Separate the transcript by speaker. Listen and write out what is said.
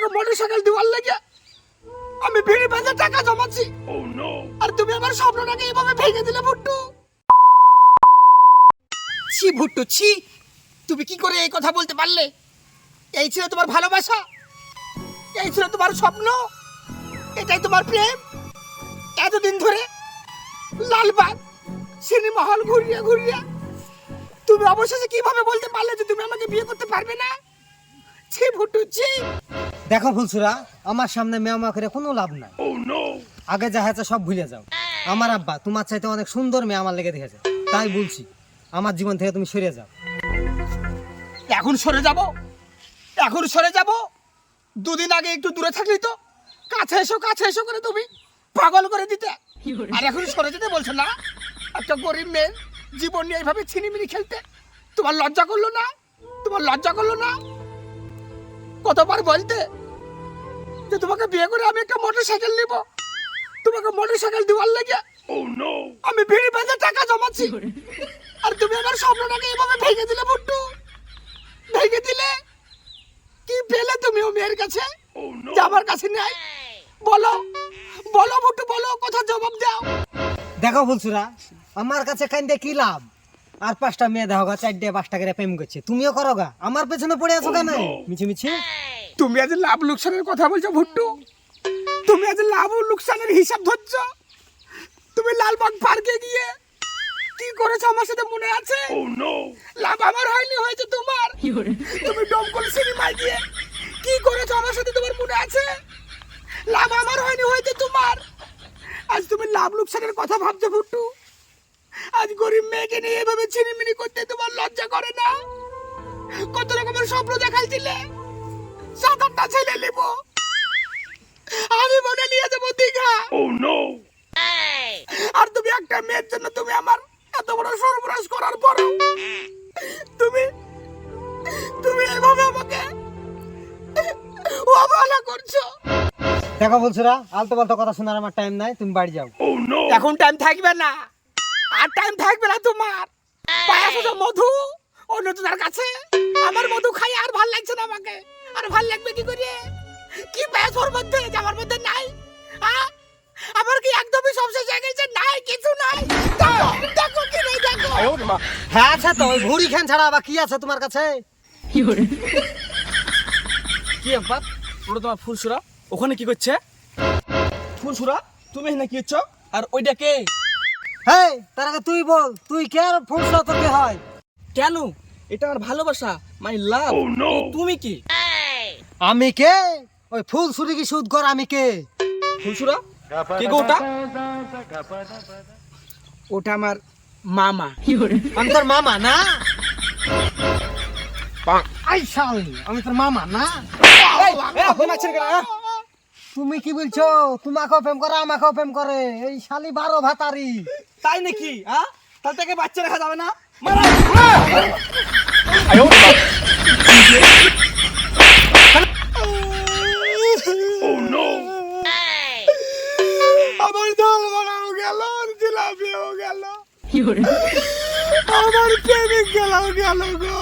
Speaker 1: তোমাকে motor cycle দেওয়ার লেগে আমি বিড়ি বাজার টাকা জমাচ্ছি। আর তুমি আমার স্বপ্নটাকে এভাবে ভেঙে দিলে ভুট্টু। ছি ভুট্টু ছি। তুমি কি করে এই কথা বলতে পারলে? এই ছিল তোমার ভালোবাসা। এই ছিল তোমার স্বপ্ন। এটাই তোমার প্রেম। এতদিন ধরে লালবাগ সিনেমা হল ঘুরিয়ে ঘুরিয়ে তুমি অবশেষে কীভাবে বলতে পারলে যে তুমি আমাকে বিয়ে করতে পারবে না? ছি ভুট্টু ছি।
Speaker 2: দেখো ফুলসুরা আমার সামনে মেয়ামা করে কোনো লাভ নাই। আগে যা হয়েছে সব ভুলে যাও। আমার আব্বা তোমার চাইতে অনেক সুন্দর মেয়ে আমার লেগে দেখেছে। তাই বলছি আমার জীবন থেকে তুমি সরে যাও।
Speaker 1: এখন সরে যাব? এখন সরে যাব? দুদিন আগে একটু দূরে থাকলি তো? কাছে এসো কাছে এসো করে তুমি। পাগল করে দিতে। আর এখন সরে যেতে বলছো না? একটা গরিব মেয়ে জীবন নিয়ে এইভাবে ছিনিমিনি খেলতে। তোমার লজ্জা করল না? তোমার লজ্জা করল না? কতবার বলতে? যে তোমাকে বিয়ে করে আমি একটা মোটর সাইকেল নিব। তোমাকে মোটর সাইকেল দেওয়ার লেগে আমি বিড়ি বেঁধে টাকা জমাচ্ছি। আর তুমি আমার স্বপ্নটাকে এইভাবে ভেঙে দিলে বুট্টু ভেঙে দিলে কি পেলে তুমি ও মেয়ের কাছে? যে আমার কাছে নাই। বলো বলো বুট্টু বলো কথা জবাব দাও।
Speaker 2: দেখো ফুলসুরা আমার কাছে কান্দে কি লাভ? আর পাঁচটা মেয়ে দেখো গা চারটে পাঁচটা করে প্রেম করছে। তুমিও করো গা। আমার পেছনে পড়ে আছো কেন? মিছি মিছি।
Speaker 1: তুমি আজ লাভ লোকসানের কথা বলছো ভুট্টু? তুমি আজ লাভ ও লোকসানের হিসাব ধরছো? তুমি লালবাগ পার্কে গিয়ে কি করেছ আমার সাথে মনে আছে? লাভ আমার হয়নি হয়েছে তোমার। তুমি ডমকল সিনেমায় গিয়ে কি করেছ আমার সাথে তোমার মনে আছে? লাভ আমার হয়নি হয়েছে তোমার। আজ তুমি লাভ লোকসানের কথা ভাবছ ভুট্টু। আজ গরিব মেয়েকে নিয়ে এভাবে চিনিমিনি করতে তোমার লজ্জা করে না? কত রকমের স্বপ্ন দেখাইছিলে? সাত আটটা ছেলে নেব। আমি মনে নিয়ে যাব দীঘা। আর তুমি একটা মেয়ের জন্য তুমি আমার এত বড় সর্বনাশ করার পরও তুমি তুমি এভাবে আমাকে অবহেলা করছ।
Speaker 2: দেখো ফুলসুরা আলতো পাল্টো কথা শোনার আমার টাইম নাই তুমি বাড়ি যাও।
Speaker 1: এখন টাইম থাকবে না। আর টাইম থাকবে না তোমার। পায়াস আছে মধু অন্য তোমার কাছে। আমার মধু খাই আর ভালো লাগছে না আমাকে। আর ভালো লাগবে কি করে কি পায়াস ওর মধ্যে আমার মধ্যে নাই? হ্যাঁ? আমার কি একদমই সব শেষ হয়ে গেছে? নাই কিছু নাই। দেখো, দেখো কি নেই দেখো।
Speaker 2: হ্যাঁ আছে তো ওই ভুড়ি খান ছাড়া আবার কি আছে তোমার কাছে?
Speaker 3: কি ব্যাপার ওটা তোমার ফুলসুরা? ওখানে কি করছে? ফুলসুরা তুমি এখানে কি হচ্ছ আর ওইটা কে?
Speaker 2: হেই তার আগে তুই বল তুই কে আর ফুলসুরা তোর কে হয়?
Speaker 3: কেন? এটা আমার ভালোবাসা মাই লাভ তুমি কি?
Speaker 2: আমি কে? ওই ফুল ছুরি কি সুদ কর আমি কে?
Speaker 3: ফুলসুরা? কে গো ওটা?
Speaker 1: ওটা আমার মামা।
Speaker 2: আমি তোর মামা না? আই শাল আমি তোর মামা না? তুমি কি বলছো? তোমাকেও প্রেম করে আমাকেও প্রেম করে। এই শালি বারো ভাতারি।
Speaker 3: তাই নাকি? হ্যাঁ তাহলে তাকে বাচ্চা রাখা যাবে না। মারা!
Speaker 1: জিলাপিও গেল আমার প্রেমিক গেল গেল গো